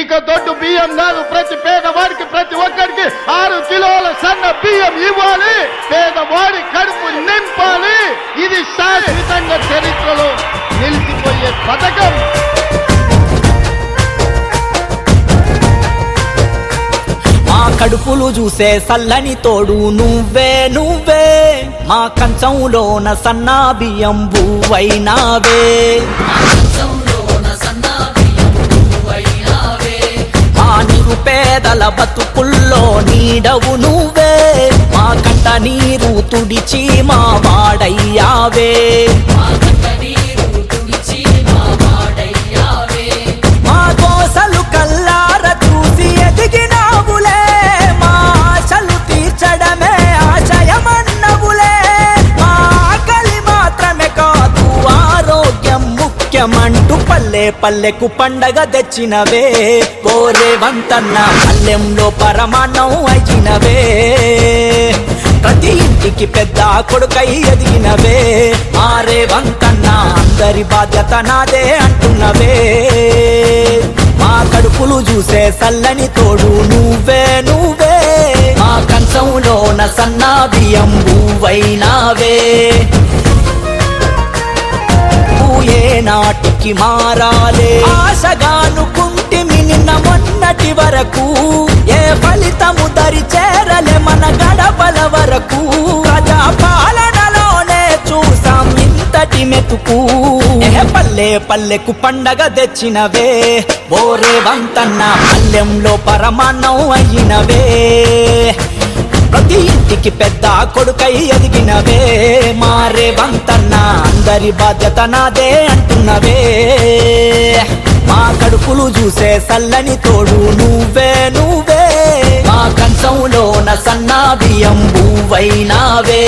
ఇక దొడ్డు బియ్యం కాదు ప్రతి పేదవాడికి ప్రతి ఒక్కరికి ఆరు కిలోల సన్న బియ్యం ఇవ్వాలి. పేదవాడి కడుపు నింపాలి. ఇది శాశ్వతంగా చరిత్రలో నిలిచిపోయే పథకం. మా కడుపులు చూసే సల్లని తోడు నువ్వే నువ్వే. మా కంచంలోన సన్నా బియ్యం బువ్వైనావే. పేదల బతుకుల్లో నీడవు నువ్వే. మా కంట నీరు తుడిచి మా వాడయ్యావే. ముఖ్యమంటూ పల్లె పల్లెకు పండగ తెచ్చినవే. ఓరే వంతన్న పల్లెంలో పరమాన్నం అయినవే. ప్రతి ఇంటికి పెద్ద కొడుకై ఎదిగినవే. ఆరే వంతన్న అందరి బాధ్యత నాదే అంటున్నవే. మా కడుపులు చూసే సల్లని తోడు నువ్వే నువ్వే. మా కంచంలోన సన్నా బియ్యం బువ్వైనావే నాటు నాటికి మారాలే. ఆశగానుకుంటిమి నిన్న మొన్నటి వరకు ఏ ఫలితము దరి చేరలే మన గడపల వరకు. ప్రజా పాలనలోనే చూసాం ఇంతటి మెతుకు. పల్లె పల్లెకు పండగ తెచ్చినవే. ఓరే వంతన్న పల్లెంలో పరమాన్నం అయినవే. ప్రతి ఇంటికి పెద్ద కొడుకై ఎదిగినవే. మారే వంతన్న అందరి బాధ్యత నాదే అంటున్నవే. మా కడుపులు చూసే సల్లని తోడు నువ్వే నువ్వే. మా కంచంలోన సన్నా బియ్యం బువ్వైనావే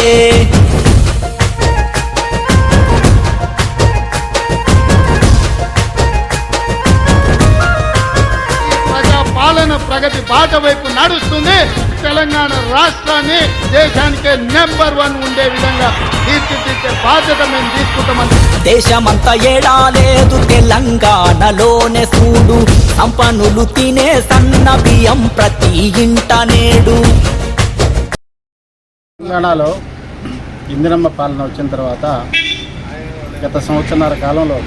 బాట వైపు నడుస్తుంది. తెలంగాణ రాష్ట్రాన్ని దేశానికే నెంబర్ వన్ ఉండే విధంగా తీర్చిదిద్దే బాధ్యత మేము తీసుకుంటామని. దేశమంతా ఏడాలేదు తెలంగాణలోనే చూడు. సంపన్నులు తినే సన్న బియ్యం ప్రతి ఇంట నేడు. తెలంగాణలో ఇందిరమ్మ పాలన వచ్చిన తర్వాత గత సంవత్సరాల కాలంలో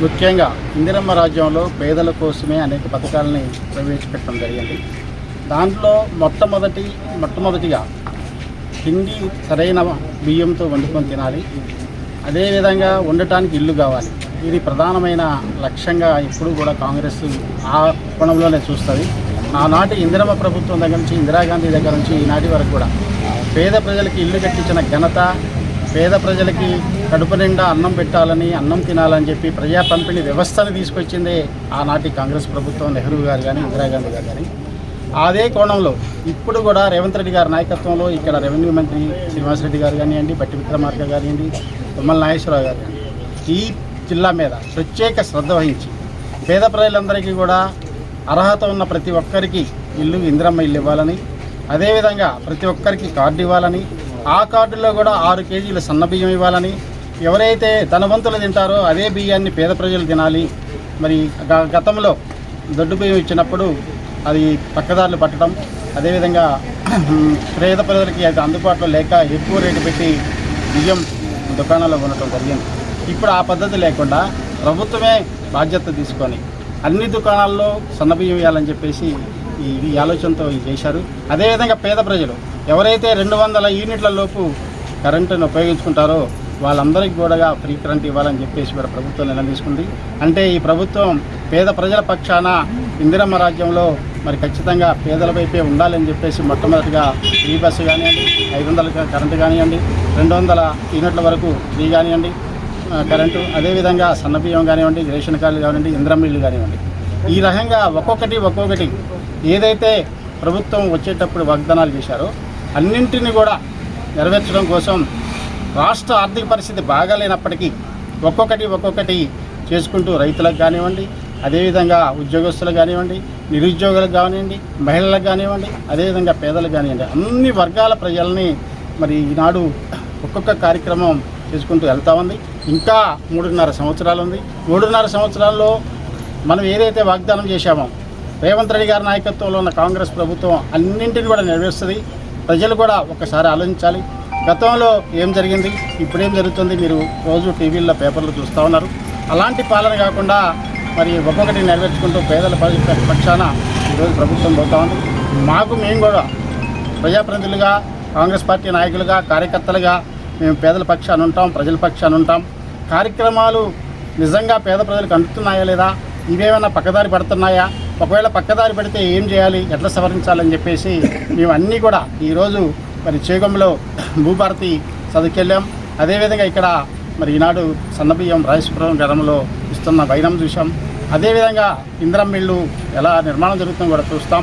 ముఖ్యంగా ఇందిరమ్మ రాజ్యంలో పేదల కోసమే అనేక పథకాలని ప్రవేశపెట్టడం జరిగింది. దాంట్లో మొట్టమొదటి మొట్టమొదటిగా తిండి సరైన బియ్యంతో వండుకొని తినాలి. అదేవిధంగా ఉండటానికి ఇల్లు కావాలి. ఇది ప్రధానమైన లక్ష్యంగా ఇప్పుడు కూడా కాంగ్రెస్ ఆ కోణంలోనే చూస్తుంది. ఆనాటి ఇందిరమ్మ ప్రభుత్వం దగ్గర నుంచి ఇందిరాగాంధీ దగ్గర నుంచి ఈనాటి వరకు కూడా పేద ప్రజలకి ఇల్లు కట్టించిన ఘనత పేద ప్రజలకి కడుపు నిండా అన్నం పెట్టాలని అన్నం తినాలని చెప్పి ప్రజా పంపిణీ వ్యవస్థను తీసుకొచ్చిందే ఆనాటి కాంగ్రెస్ ప్రభుత్వం నెహ్రూ గారు కానీ ఇందిరాగాంధీ గారు కానీ అదే కోణంలో ఇప్పుడు కూడా రేవంత్ రెడ్డి గారి నాయకత్వంలో ఇక్కడ రెవెన్యూ మంత్రి శ్రీనివాసరెడ్డి గారు కానివ్వండి బట్టి విక్రమార్క కానివ్వండి తుమ్మల నాగేశ్వరరావు గారు ఈ జిల్లా మీద ప్రత్యేక శ్రద్ధ వహించి పేద ప్రజలందరికీ కూడా అర్హత ఉన్న ప్రతి ఒక్కరికి ఇల్లు ఇందిరమ్మ ఇల్లు ఇవ్వాలని అదేవిధంగా ప్రతి ఒక్కరికి కార్డు ఇవ్వాలని ఆ కార్డులో కూడా ఆరు కేజీల సన్న బియ్యం ఇవ్వాలని ఎవరైతే ధనవంతులు తింటారో అదే బియ్యాన్ని పేద ప్రజలు తినాలి. మరి గ- గతంలో దొడ్డు బియ్యం ఇచ్చినప్పుడు అది పక్కదారులు పట్టడం అదేవిధంగా పేద ప్రజలకి అది అందుబాటులో లేక ఎక్కువ రేటు పెట్టి బియ్యం దుకాణాల్లో కొనడం జరిగింది. ఇప్పుడు ఆ పద్ధతి లేకుండా ప్రభుత్వమే బాధ్యత తీసుకొని అన్ని దుకాణాల్లో సన్న బియ్యం చెప్పేసి ఈ ఆలోచనతో ఇది చేశారు. అదేవిధంగా పేద ప్రజలు ఎవరైతే రెండు వందల యూనిట్ల లోపు కరెంటును ఉపయోగించుకుంటారో వాళ్ళందరికీ కూడా ఫ్రీ కరెంట్ ఇవ్వాలని చెప్పేసి కూడా ప్రభుత్వం నిర్ణయం తీసుకుంది అంటే ఈ ప్రభుత్వం పేద ప్రజల పక్షాన ఇందిరమ్మ రాజ్యంలో మరి ఖచ్చితంగా పేదల వైపే ఉండాలని చెప్పేసి మొట్టమొదటిగా ఫ్రీ బస్సు కానివ్వండి ఐదు వందల కరెంటు కానివ్వండి రెండు వందల యూనిట్ల వరకు ఫ్రీ కానివ్వండి కరెంటు అదేవిధంగా సన్నబియ్యం కానివ్వండి రేషన్ కార్డులు కానివ్వండి ఇంద్రమ్మ ఇల్లు కానివ్వండి. ఈ రకంగా ఒక్కొక్కటి ఒక్కొక్కటి ఏదైతే ప్రభుత్వం వచ్చేటప్పుడు వాగ్దానాలు చేశారో అన్నింటినీ కూడా నెరవేర్చడం కోసం రాష్ట్ర ఆర్థిక పరిస్థితి బాగాలేనప్పటికీ ఒక్కొక్కటి ఒక్కొక్కటి చేసుకుంటూ రైతులకు కానివ్వండి అదేవిధంగా ఉద్యోగస్తులకు కానివ్వండి నిరుద్యోగులకు కానివ్వండి మహిళలకు కానివ్వండి అదేవిధంగా పేదలకు కానివ్వండి అన్ని వర్గాల ప్రజల్ని మరి ఈనాడు ఒక్కొక్క కార్యక్రమం చేసుకుంటూ వెళ్తా ఉంది. ఇంకా మూడున్నర సంవత్సరాలు ఉంది. మూడున్నర సంవత్సరాల్లో మనం ఏదైతే వాగ్దానం చేశామో రేవంత్ రెడ్డి గారి నాయకత్వంలో ఉన్న కాంగ్రెస్ ప్రభుత్వం అన్నింటిని కూడా నెరవేరుస్తుంది. ప్రజలు కూడా ఒకసారి ఆలోచించాలి. గతంలో ఏం జరిగింది? ఇప్పుడేం జరుగుతుంది? మీరు రోజు టీవీల్లో పేపర్లు చూస్తూ ఉన్నారు. అలాంటి పాలన కాకుండా మరి ఒక్కొక్కటి నెరవేర్చుకుంటూ పేదల పక్షాన ఈరోజు ప్రభుత్వం పోతా ఉంది. మాకు మేము కూడా ప్రజాప్రతినిధులుగా కాంగ్రెస్ పార్టీ నాయకులుగా కార్యకర్తలుగా మేము పేదల పక్షాన ఉంటాం ప్రజల పక్షాన ఉంటాం. కార్యక్రమాలు నిజంగా పేద ప్రజలకు అందుతున్నాయా లేదా? ఇవేమైనా పక్కదారి పడుతున్నాయా? ఒకవేళ పక్కదారి పెడితే ఏం చేయాలి? ఎట్లా సవరించాలని చెప్పేసి మేము అన్నీ కూడా ఈరోజు మరి చేగంలో భూభారతి చదువుకెళ్ళాం అదేవిధంగా ఇక్కడ మరి ఈనాడు సన్నబియ్యం రాజేశ్వరం గడంలో ఇస్తున్న వైరం చూసాం అదేవిధంగా ఇంద్రం మిల్లు ఎలా నిర్మాణం జరుగుతుందో కూడా చూస్తాం.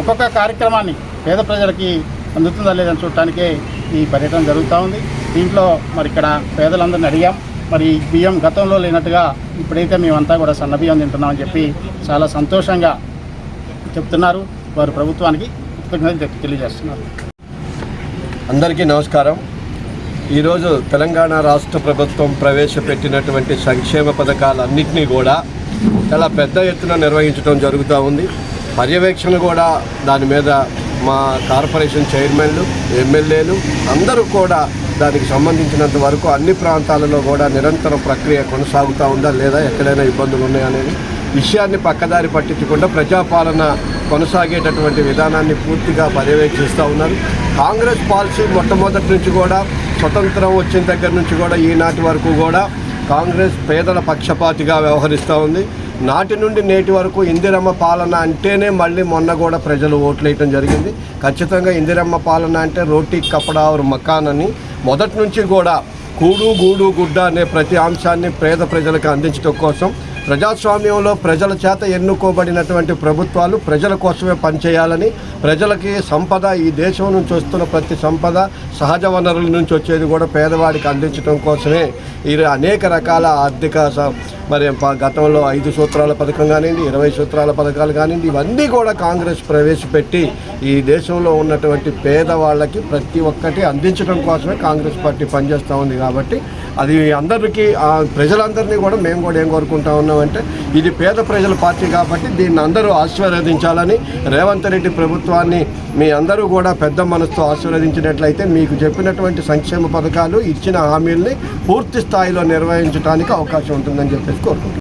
ఒక్కొక్క కార్యక్రమాన్ని పేద ప్రజలకి అందుతుందా లేదని చూడటానికే ఈ పర్యటన జరుగుతూ ఉంది. దీంట్లో మరి ఇక్కడ పేదలందరిని అడిగాం. మరి బియ్యం గతంలో లేనట్టుగా ఇప్పుడైతే మేమంతా కూడా సన్న బియ్యం తింటున్నామని చెప్పి చాలా సంతోషంగా చెప్తున్నారు. వారు ప్రభుత్వానికి తెలియజేస్తున్నారు. అందరికీ నమస్కారం. ఈరోజు తెలంగాణ రాష్ట్ర ప్రభుత్వం ప్రవేశపెట్టినటువంటి సంక్షేమ పథకాలన్నింటినీ కూడా చాలా పెద్ద ఎత్తున నిర్వహించడం జరుగుతూ ఉంది. పర్యవేక్షణ కూడా దాని మీద మా కార్పొరేషన్ చైర్మన్లు ఎమ్మెల్యేలు అందరూ కూడా దానికి సంబంధించినంత వరకు అన్ని ప్రాంతాలలో కూడా నిరంతరం ప్రక్రియ కొనసాగుతూ ఉందా లేదా ఎక్కడైనా ఇబ్బందులు ఉన్నాయనేది విషయాన్ని పక్కదారి పట్టించకుండా ప్రజాపాలన కొనసాగేటటువంటి విధానాన్ని పూర్తిగా పర్యవేక్షిస్తూ ఉన్నారు. కాంగ్రెస్ పాలసీ మొట్టమొదటి నుంచి కూడా స్వతంత్రం వచ్చిన దగ్గర నుంచి కూడా ఈనాటి వరకు కూడా కాంగ్రెస్ పేదల పక్షపాతిగా వ్యవహరిస్తూ ఉంది. నాటి నుండి నేటి వరకు ఇందిరమ్మ పాలన అంటేనే మళ్ళీ మొన్న కూడా ప్రజలు ఓట్లేయటం జరిగింది. ఖచ్చితంగా ఇందిరమ్మ పాలన అంటే రోటీ కపడా మకాన్ అని మొదటి నుంచి కూడా కూడు గూడు గుడ్డ అనే ప్రతి అంశాన్ని పేద ప్రజలకు అందించడం కోసం ప్రజాస్వామ్యంలో ప్రజల చేత ఎన్నుకోబడినటువంటి ప్రభుత్వాలు ప్రజల కోసమే పనిచేయాలని ప్రజలకి సంపద ఈ దేశం నుంచి వస్తున్న ప్రతి సంపద సహజ వనరుల నుంచి వచ్చేది కూడా పేదవాడికి అందించడం కోసమే. ఈ అనేక రకాల ఆర్థిక మరి గతంలో ఐదు సూత్రాల పథకం కానివ్వండి ఇరవై సూత్రాల పథకాలు కానివ్వండి ఇవన్నీ కూడా కాంగ్రెస్ ప్రవేశపెట్టి ఈ దేశంలో ఉన్నటువంటి పేదవాళ్ళకి ప్రతి ఒక్కటి అందించడం కోసమే కాంగ్రెస్ పార్టీ పనిచేస్తూ ఉంది కాబట్టి అది అందరికీ ఆ ప్రజలందరినీ కూడా మేము కూడా ఏం కోరుకుంటా ఉన్నాం అంటే ఇది పేద ప్రజల పార్టీ కాబట్టి దీన్ని అందరూ ఆశీర్వదించాలని రేవంత్ రెడ్డి ప్రభుత్వాన్ని మీ అందరూ కూడా పెద్ద మనసుతో ఆశీర్వదించినట్లయితే మీకు చెప్పినటువంటి సంక్షేమ పథకాలు ఇచ్చిన హామీల్ని పూర్తి స్థాయిలో నిర్వహించడానికి అవకాశం ఉంటుందని చెప్పేసి కోరుకుంటున్నాను